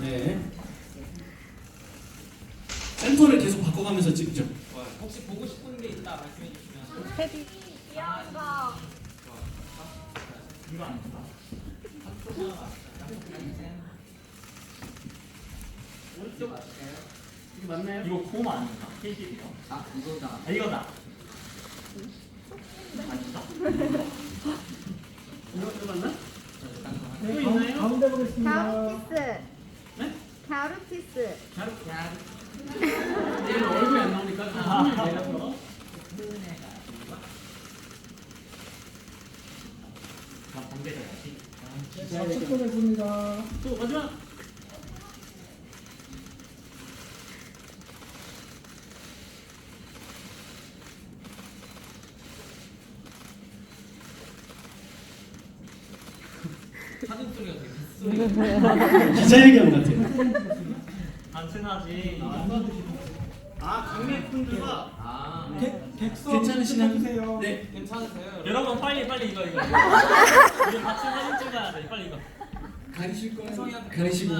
네. 센터를 계속 바꿔가면서 찍죠. 좋아요. 혹시 보고 싶은 게 있다 말씀해 주시면. 거. 이거 아닙니다. 오른쪽 맞을까요? 이거 맞나요? 이거 곰 아닌가? KCB요? 아, 이거다. 아 이거다. 아닌가? 이거 이거 맞나? 네, 또 가운데 보겠습니다. 갸루티스. 네? 갸루티스. 잘. 얘는 얼굴이 안 나오니까 좀 손을 내려서. 자, 첫 보겠습니다. 또 마지막. 사진 소리가 되게. 기자 회견 같아요. 단순하지. 아 강매분들과 아, 객석 괜찮으시나요? 주세요. 네. 괜찮으세요? 여러분 빨리 빨리 이거 이거. 우리 같이 사진 찍어야 돼. 빨리 이거. 가리실 거예요? 가리시고.